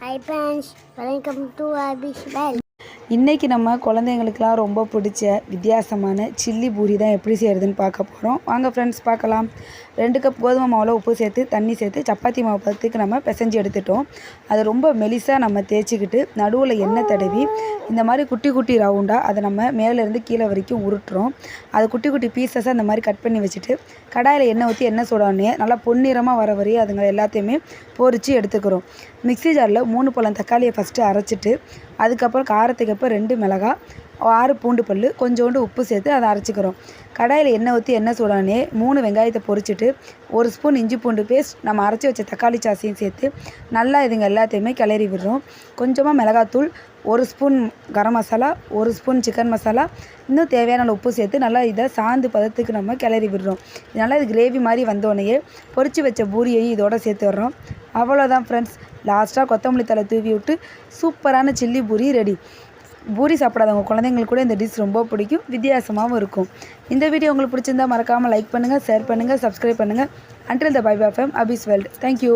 Hi friends, welcome to Abish Bell. இன்றைக்கி நம்ம குழந்தைங்களுக்குலாம் ரொம்ப பிடிச்ச வித்தியாசமான சில்லி பூரி தான் எப்படி செய்கிறதுன்னு பார்க்க போகிறோம் வாங்க ஃப்ரெண்ட்ஸ் பார்க்கலாம். ரெண்டு கப் கோதுமை மாவில் உப்பு சேர்த்து தண்ணி சேர்த்து சப்பாத்தி மாவு பத்துக்கு நம்ம பிசைஞ்சு எடுத்துட்டோம். அதை ரொம்ப மெலிசாக நம்ம தேய்ச்சிக்கிட்டு நடுவில் எண்ணெய் தடவி இந்த மாதிரி குட்டி குட்டி ரவுண்டாக அதை நம்ம மேலேருந்து கீழே வரைக்கும் உருட்டுறோம். அதை குட்டி குட்டி பீசஸாக இந்த மாதிரி கட் பண்ணி வச்சுட்டு கடாயில் எண்ணெய் ஊற்றி எண்ணெய் சூடானே நல்லா பொன்னிறமாக வர வரையும் அதுங்க எல்லாத்தையுமே பொரித்து எடுத்துக்கிறோம். மிக்ஸி ஜாரில் மூணு பழம் தக்காளியை ஃபஸ்ட்டு அரைச்சிட்டு அதுக்கப்புறம் காரத்துக்கு அப்புறம் ரெண்டு மிளகாய் ஆறு பூண்டு பல் கொஞ்சோண்டு உப்பு சேர்த்து அதை அரைச்சிக்கிறோம். கடாயில் எண்ணெய் ஊற்றி எண்ணெய் சூடானே மூணு வெங்காயத்தை பொரிச்சிட்டு ஒரு ஸ்பூன் இஞ்சி பூண்டு பேஸ்ட் நம்ம அரைச்சி வச்ச தக்காளி சாசையும் சேர்த்து நல்லா இதுங்க எல்லாத்தையுமே கிளறி விடுறோம். கொஞ்சமாக மிளகாத்தூள் ஒரு ஸ்பூன் கரம் மசாலா ஒரு ஸ்பூன் சிக்கன் மசாலா இன்னும் தேவையான உப்பு சேர்த்து நல்லா இதை சாந்து பதத்துக்கு நம்ம கிளறி விடுறோம். இதனால் இது கிரேவி மாதிரி வந்தோடனேயே பொரித்து வச்ச பூரியையும் இதோட சேர்த்து வர்றோம் அவ்வளோதான் ஃப்ரெண்ட்ஸ் லாஸ்ட்டாக கொத்தமல்லி தலை தூவி விட்டு சூப்பரான சில்லி பூரி ரெடி பூரி சாப்பிடாதவங்க குழந்தைங்களுக்கு கூட இந்த டிஷ் ரொம்ப பிடிக்கும் வித்தியாசமாகவும் இருக்கும். இந்த வீடியோ உங்களுக்கு பிடிச்சிருந்தா மறக்காமல் லைக் பண்ணுங்கள் ஷேர் பண்ணுங்கள் சப்ஸ்கிரைப் பண்ணுங்கள் அன்டில் த பை பை ஃபேம் அபிஸ் வேர்ல்டு தேங்க்யூ